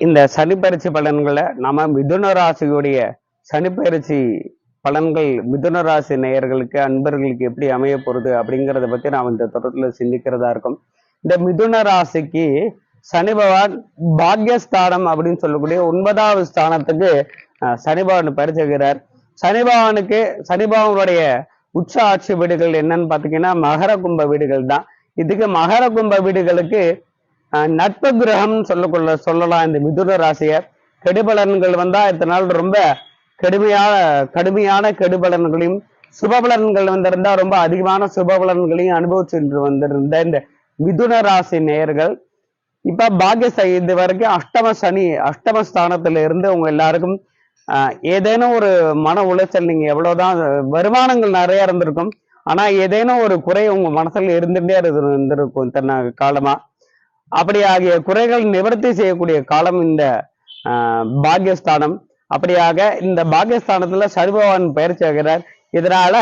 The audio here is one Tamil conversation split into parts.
இந்த சனிப்பயிற்சி பலன்களை நம்ம மிதுன ராசியுடைய சனிப்பயிற்சி பலன்கள் மிதுன ராசி நேயர்களுக்கு அன்பர்களுக்கு எப்படி அமைய போகிறது அப்படிங்கிறத பத்தி நாம் இந்த தொடர்பில் சிந்திக்கிறதா இருக்கும். இந்த மிதுன ராசிக்கு சனி பகவான் பாக்யஸ்தானம் அப்படின்னு சொல்லக்கூடிய ஒன்பதாவது ஸ்தானத்துக்கு சனி பகவான் பரிசுகிறார் சனி பகவானுக்கு சனி பகவானுடைய உச்ச ஆட்சி வீடுகள் என்னன்னு பார்த்தீங்கன்னா மகர கும்ப வீடுகள் தான் இதுக்கு மகர கும்ப வீடுகளுக்கு நட்பு கிரகம்னு சொல்லக்கொள்ள சொல்லலாம் இந்த மிதுன ராசியர். கெடுபலன்கள் வந்தா இத்தனை நாள் ரொம்ப கடுமையான கடுமையான கெடுபலன்களையும் சுபபலன்கள் வந்திருந்தா ரொம்ப அதிகமான சுபபலன்களையும் அனுபவிச்சுட்டு வந்திருந்த இந்த மிதுன ராசி நேயர்கள். இப்ப பாக்கிய இது வரைக்கும் அஷ்டம சனி அஷ்டம ஸ்தானத்துல இருந்து உங்க எல்லாருக்கும் ஆஹ், ஏதேனும் ஒரு மன உளைச்சல் நீங்க எவ்வளவுதான் வருமானங்கள் நிறைய இருந்திருக்கும். ஆனா ஏதேனும் ஒரு குறை உங்க மனசுல இருந்துட்டே இருந்திருக்கும் இத்தனை காலமா. அப்படி ஆகிய குறைகள் நிவர்த்தி செய்யக்கூடிய காலம் இந்த ஆஹ், அப்படியாக இந்த பாக்கியஸ்தானத்துல சனி பயிற்சி ஆகிறார். இதனால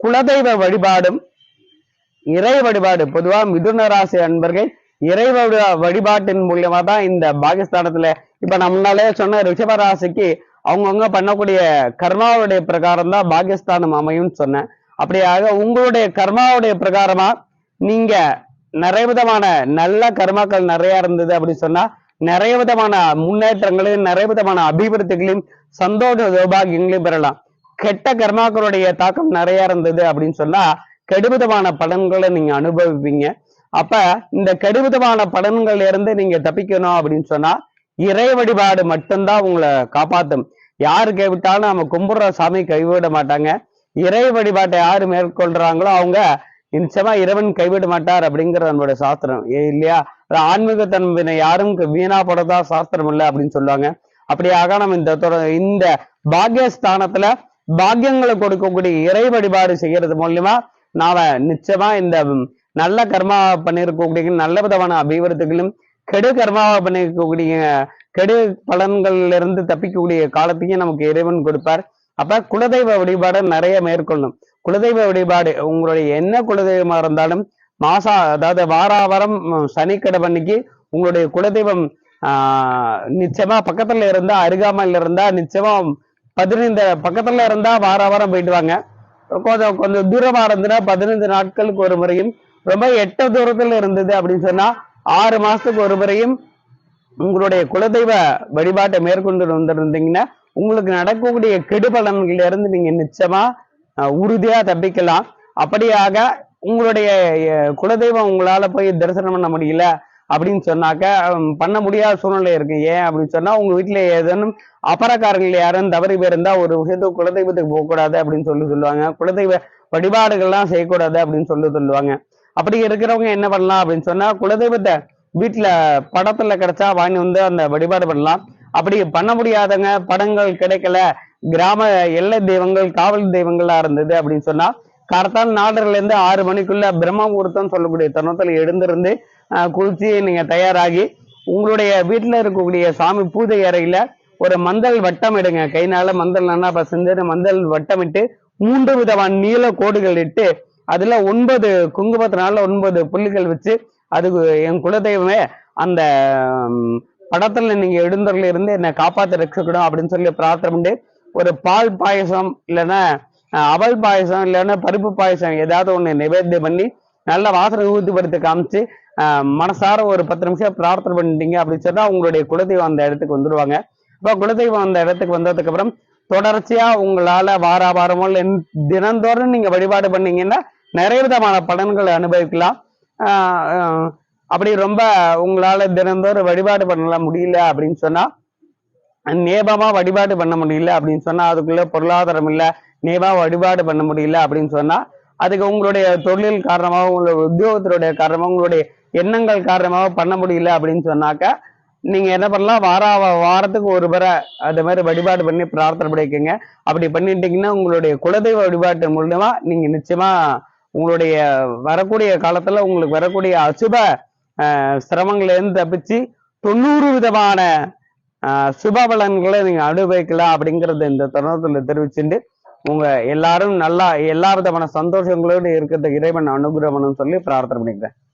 குலதெய்வ வழிபாடும் இறை வழிபாடு பொதுவா மிதுன ராசி அன்பர்கள் இறை வழிபாட்டின் மூலியமா தான் இந்த பாகிஸ்தானத்துல இப்ப நம்மளாலே சொன்ன ரிஷப ராசிக்கு அவங்கவுங்க பண்ணக்கூடிய கர்மாவுடைய பிரகாரம் தான் பாகிஸ்தானம் அமையும்னு சொன்னேன். அப்படியாக உங்களுடைய கர்மாவுடைய பிரகாரமா நீங்க நிறைய விதமான நல்ல கர்மாக்கள் நிறைய இருந்தது அப்படின்னு சொன்னா நிறைய விதமான முன்னேற்றங்களையும் நிறைய விதமான அபிவிருத்திகளையும் சந்தோஷ சௌபாகியங்களையும் பெறலாம். கெட்ட கர்மாக்களுடைய தாக்கம் நிறைய இருந்தது அப்படின்னு சொன்னா கெடுவிதமான பலன்களை நீங்க அனுபவிப்பீங்க. அப்ப இந்த கெடுவிதமான பலன்கள்ல இருந்து நீங்க தப்பிக்கணும் அப்படின்னு சொன்னா இறை வழிபாடு மட்டும்தான் உங்களை காப்பாத்தும். யாரு கைவிட்டாலும் நம்ம கும்பிடுற சாமி கைவிட மாட்டாங்க. இறை வழிபாட்டை யாரு மேற்கொள்றாங்களோ அவங்க நிச்சயமா இறைவன் கைவிட மாட்டார் அப்படிங்கிற நம்மளுடைய சாஸ்திரம். இல்லையா? ஆன்மீகத்தன்மையினை யாரும் வீணா போடதா சாஸ்திரம் இல்லை அப்படின்னு சொல்லுவாங்க. அப்படியாக நம்ம இந்த இந்த பாக்கியஸ்தானத்துல பாக்கியங்களை கொடுக்கக்கூடிய இறை வழிபாடு செய்யறது மூலியமா நாம நிச்சயமா இந்த நல்ல கர்மா பண்ணியிருக்கக்கூடிய நல்ல விதமான அபிவிருத்திகளும் கெடு கர்மாவை பண்ணியிருக்கக்கூடிய கெடு பலன்கள்ல இருந்து தப்பிக்கக்கூடிய காலத்தையும் நமக்கு இறைவன் கொடுப்பார். அப்ப குலதெய்வ வழிபாடு நிறைய மேற்கொள்ளும் குலதெய்வ வழிபாடு உங்களுடைய என்ன குலதெய்வமா இருந்தாலும் மாசா அதாவது வாராவாரம் சனிக்கிழமை அன்னைக்கு உங்களுடைய குலதெய்வம் ஆஹ் நிச்சயமா பக்கத்துல இருந்தா அருகாமையில் இருந்தா நிச்சயமா பதினைந்து பக்கத்துல இருந்தா வார வாரம் போயிட்டு வாங்க. கொஞ்சம் கொஞ்சம் தூரமா இருந்ததுன்னா பதினைந்து நாட்களுக்கு ஒரு முறையும் ரொம்ப எட்ட தூரத்துல இருந்தது அப்படின்னு சொன்னா ஆறு மாசத்துக்கு ஒரு முறையும் உங்களுடைய குலதெய்வ வழிபாட்டை மேற்கொண்டு வந்திருந்தீங்கன்னா உங்களுக்கு நடக்கக்கூடிய கெடுபலன்கள் இருந்து நீங்க நிச்சயமா உறுதியா தப்பிக்கலாம். அப்படியாக உங்களுடைய குலதெய்வம் உங்களால போய் தரிசனம் பண்ண முடியல அப்படின்னு சொன்னாக்க பண்ண முடியாத சூழ்நிலை இருக்கு. ஏன் அப்படின்னு சொன்னா உங்க வீட்டுல ஏதேனும் அபரக்காரங்கள் யாரும் தவறி போயிருந்தா ஒரு விஷயத்துக்கு குலதெய்வத்துக்கு போகக்கூடாது அப்படின்னு சொல்லி சொல்லுவாங்க. குலதெய்வ வழிபாடுகள்லாம் செய்யக்கூடாது அப்படின்னு சொல்லி சொல்லுவாங்க. அப்படி இருக்கிறவங்க என்ன பண்ணலாம் அப்படின்னு சொன்னா குலதெய்வத்தை வீட்டில் படத்துல கிடைச்சா வாங்கி வந்து அந்த வழிபாடு பண்ணலாம். அப்படி பண்ண முடியாதவங்க படங்கள் கிடைக்கல. கிராம எல்லை தெய்வங்கள் காவல் தெய்வங்களா இருந்தது அப்படின்னு சொன்னா கார்த்தால் நாலரைல இருந்து ஆறு மணிக்குள்ள பிரம்ம முகூர்த்தம் சொல்லக்கூடிய தருணத்துல எழுந்திருந்து குளிச்சு நீங்க தயாராகி உங்களுடைய வீட்டில் இருக்கக்கூடிய சாமி பூஜை அறையில ஒரு மந்தல் வட்டம் இடுங்க கைனால மந்தல் நல்லா பசந்து மந்தல் வட்டமிட்டு மூன்று விதமான நீல கோடுகள் இட்டு அதுல ஒன்பது குங்குமத்தினால ஒன்பது புள்ளிகள் வச்சு அதுக்கு என் குலதெய்வமே அந்த படத்துல நீங்க எழுந்தரில் இருந்து என்னை காப்பாத்த ரசிக்கணும் அப்படின்னு சொல்லி பிரார்த்தனை பண்ணி ஒரு பால் பாயசம் இல்லைன்னா அவல் பாயசம் இல்லைன்னா பருப்பு பாயசம் ஏதாவது ஒண்ணு நிவேத்தியம் பண்ணி நல்ல வாசனை ஊத்திப்படுத்தி காமிச்சு மனசார ஒரு பத்து நிமிஷம் பிரார்த்தனை பண்ணிட்டீங்க அப்படின்னு சொன்னா உங்களுடைய குலதெய்வம் அந்த இடத்துக்கு வந்துடுவாங்க இப்போ குலதெய்வம் அந்த இடத்துக்கு வந்ததுக்கு அப்புறம் தொடர்ச்சியா உங்களால வார வாரமோ இல்லை தினந்தோறும் நீங்க வழிபாடு பண்ணீங்கன்னா நிறைய விதமான பலன்களை அனுபவிக்கலாம். அப்படி ரொம்ப உங்களால தினந்தோறும் வழிபாடு பண்ணல முடியல அப்படின்னு சொன்னா நேபமா வழிபாடு பண்ண முடியல அப்படின்னு சொன்னா அதுக்குள்ள பொருளாதாரம் இல்லை நேபா வழிபாடு பண்ண முடியல அப்படின்னு சொன்னா அதுக்கு உங்களுடைய தொழில் காரணமாக உங்களுடைய உத்தியோகத்தினுடைய காரணமாக உங்களுடைய எண்ணங்கள் காரணமாக பண்ண முடியல அப்படின்னு சொன்னாக்க நீங்க என்ன பண்ணலாம் வார வாரத்துக்கு ஒரு முறை அது மாதிரி வழிபாடு பண்ணி பிரார்த்தனை பண்ணிக்கோங்க. அப்படி பண்ணிட்டீங்கன்னா உங்களுடைய குலதெய்வ வழிபாட்டு மூலமா நீங்க நிச்சயமா உங்களுடைய வரக்கூடிய காலத்துல உங்களுக்கு வரக்கூடிய அசுப ஆஹ், சிரமங்கள்ல இருந்து தப்பிச்சு தொண்ணூறு விதமான சுப பலன்களை நீங்க அனுபவிக்கலாம் அப்படிங்கறத இந்த தருணத்துல தெரிவிச்சுட்டு உங்க எல்லாரும் நல்லா எல்லா விதமான சந்தோஷங்களோடு இருக்கிறது இறைவன் அனுகிரகம்னு சொல்லி பிரார்த்தனை பண்ணிக்கிறேன்.